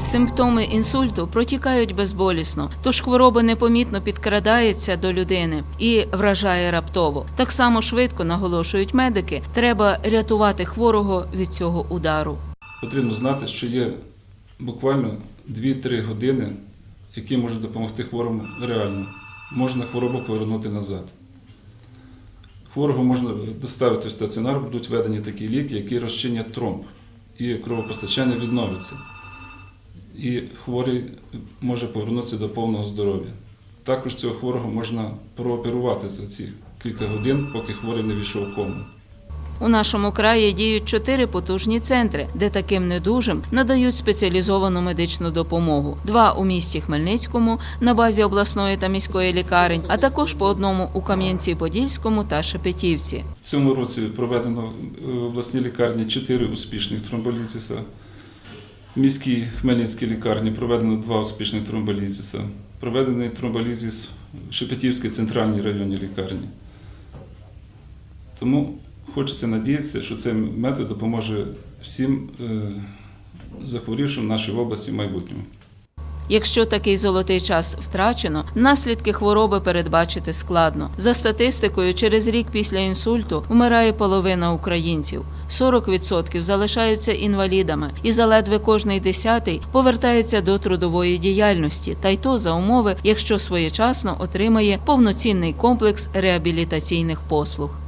Симптоми інсульту протікають безболісно, тож хвороба непомітно підкрадається до людини і вражає раптово. Так само швидко наголошують медики, треба рятувати хворого від цього удару. Потрібно знати, що є буквально 2-3 години, які можуть допомогти хворому реально. Можна хворобу повернути назад. Хворого можна доставити в стаціонар, будуть введені такі ліки, які розчинять тромб, і кровопостачання відновиться. І хворий може повернутися до повного здоров'я. Також цього хворого можна прооперувати за ці кілька годин, поки хворий не війшов в кому. У нашому краї діють чотири потужні центри, де таким недужим надають спеціалізовану медичну допомогу. Два у місті Хмельницькому на базі обласної та міської лікарень, а також по одному у Кам'янці-Подільському та Шепетівці. В цьому році проведено в обласній лікарні 4 успішних тромболізиса. В міській Хмельницькій лікарні проведено 2 успішних тромболізиса. Проведений тромболізис в Шепетівській центральній районній лікарні. Тому хочеться надіятися, що цей метод допоможе всім е, захворівшим в нашій області в майбутньому. Якщо такий золотий час втрачено, наслідки хвороби передбачити складно. За статистикою, через рік після інсульту вмирає половина українців. 40% залишаються інвалідами, і заледве кожний десятий повертається до трудової діяльності, та й то за умови, якщо своєчасно отримає повноцінний комплекс реабілітаційних послуг.